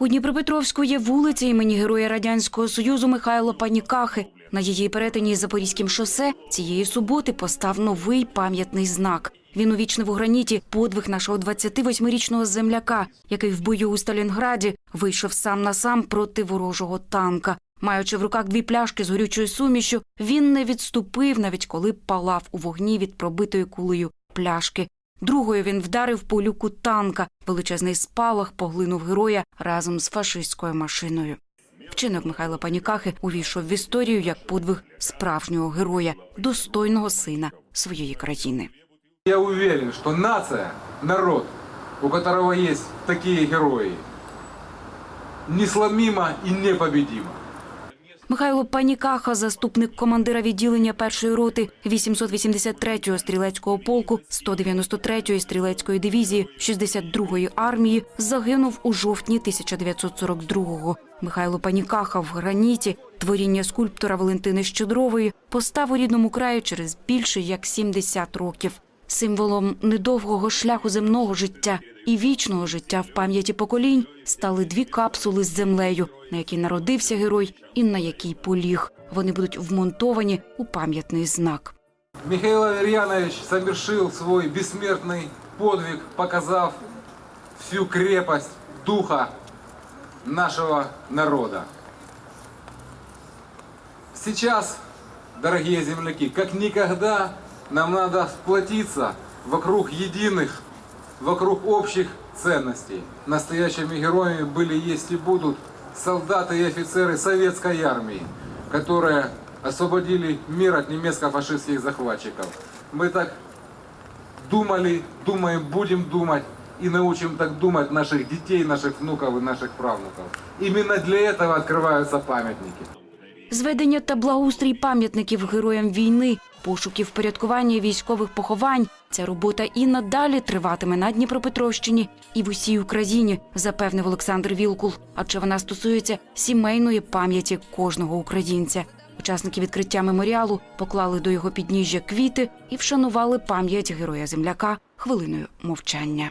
У Дніпропетровську є вулиця імені Героя Радянського Союзу Михайла Панікахи. На її перетині Запорізьким шосе цієї суботи постав новий пам'ятний знак. Він увічнив у граніті подвиг нашого 28-річного земляка, який в бою у Сталінграді вийшов сам на сам проти ворожого танка. Маючи в руках дві пляшки з горючою сумішю, він не відступив, навіть коли палав у вогні від пробитої кулею пляшки. Другою він вдарив по люку танка. Величезний спалах поглинув героя разом з фашистською машиною. Вчинок Михайла Панікахи увійшов в історію як подвиг справжнього героя, достойного сина своєї країни. Я уверен, что нация, народ, у которого есть такие герои, несломима и непобедима. Михайло Панікаха, заступник командира відділення першої роти 883-го стрілецького полку 193-ї стрілецької дивізії 62-ї армії, загинув у жовтні 1942-го. Михайло Панікаха в граніті, творіння скульптора Валентини Щедрової, постав у рідному краї через більше як 70 років. Символом недовгого шляху земного життя і вічного життя в пам'яті поколінь стали дві капсули з землею, на якій народився герой і на якій поліг. Вони будуть вмонтовані у пам'ятний знак. Михаил Аверьянович совершил свой бессмертный подвиг, показав всю крепость духа нашего народа. Сейчас, дорогие земляки, как никогда нам надо сплотиться вокруг единых, вокруг общих ценностей. Настоящими героями были, есть и будут солдаты и офицеры советской армии, которые освободили мир от немецко-фашистских захватчиков. Мы так думали, думаем, будем думать и научим так думать наших детей, наших внуков и наших правнуков. Именно для этого открываются памятники. Зведення та благоустрій пам'ятників героям війни, пошуки впорядкування військових поховань. Ця робота і надалі триватиме на Дніпропетровщині і в усій Україні, запевнив Олександр Вілкул. Адже вона стосується сімейної пам'яті кожного українця. Учасники відкриття меморіалу поклали до його підніжжя квіти і вшанували пам'ять героя земляка хвилиною мовчання.